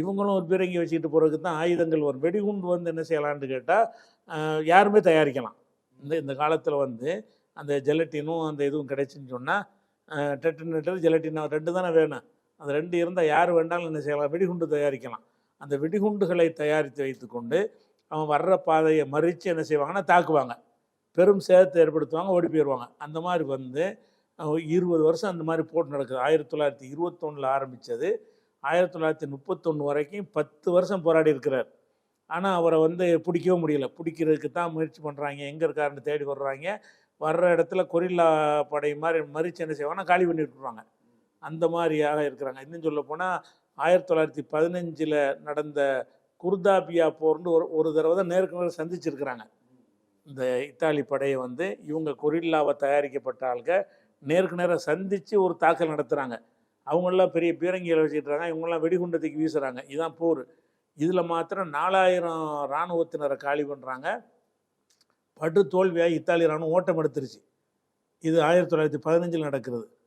இவங்களும் ஒரு பீரங்கி வச்சுக்கிட்டு போகிறதுக்கு தான் ஆயுதங்கள் வரும். வெடிகுண்டு வந்து என்ன செய்யலான்னு கேட்டால் யாருமே தயாரிக்கலாம். இந்த இந்த காலத்தில் வந்து அந்த ஜெலட்டினும் அந்த இதுவும் கிடைச்சின்னு சொன்னால் டெட்டன் டெட்டர் ஜெலட்டின் ரெண்டு தானே வேணும். அந்த ரெண்டு இருந்தால் யார் வேண்டாலும் என்ன செய்யலாம்? வெடிகுண்டு தயாரிக்கலாம். அந்த வெடிகுண்டுகளை தயாரித்து வைத்துக்கொண்டு அவன் வர்ற பாதையை மறித்து என்ன செய்வாங்கன்னா தாக்குவாங்க. பெரும் சேதத்தை ஏற்படுத்துவாங்க ஓடி போயிடுவாங்க அந்த மாதிரி வந்து இருபது வருஷம் அந்த மாதிரி போட்டு நடக்குது. ஆயிரத்தி தொள்ளாயிரத்தி இருபத்தொன்னில் ஆரம்பித்தது ஆயிரத்தி தொள்ளாயிரத்தி முப்பத்தொன்று வரைக்கும் பத்து வருஷம் போராடி இருக்கிறார். ஆனால் அவரை வந்து பிடிக்கவும் முடியல. பிடிக்கிறதுக்கு தான் முயற்சி பண்ணுறாங்க எங்கே இருக்காருன்னு தேடி வர்றாங்க. வர்ற இடத்துல கொரில்லா படை மாதிரி மறித்து என்ன செய்வாங்கன்னா காலி பண்ணி விட்டுருவாங்க அந்த மாதிரியாக இருக்கிறாங்க. இன்னும் சொல்ல போனால் ஆயிரத்தி தொள்ளாயிரத்தி பதினஞ்சில் நடந்த குர்தாபியா போர்னு ஒரு ஒரு தடவை தான் நேருக்கு நேரம் சந்திச்சிருக்கிறாங்க. இந்த இத்தாலி படையை வந்து இவங்க கொரில்லாவை தயாரிக்கப்பட்ட ஆளுங்க நேருக்கு நேரம் சந்தித்து ஒரு தாக்கல் நடத்துகிறாங்க அவங்களாம் பெரிய பீரங்கியில் வச்சுக்கிட்டுறாங்க இவங்கெல்லாம் வெடிகுண்டத்துக்கு தூக்கி வீசுகிறாங்க இதுதான் போர். இதில் மாத்திரம் நாலாயிரம் இராணுவத்தினரை காலி பண்ணுறாங்க படு தோல்வியாக இத்தாலி இராணுவம் ஓட்டம் எடுத்துருச்சு இது ஆயிரத்தி தொள்ளாயிரத்தி பதினஞ்சில் நடக்கிறது.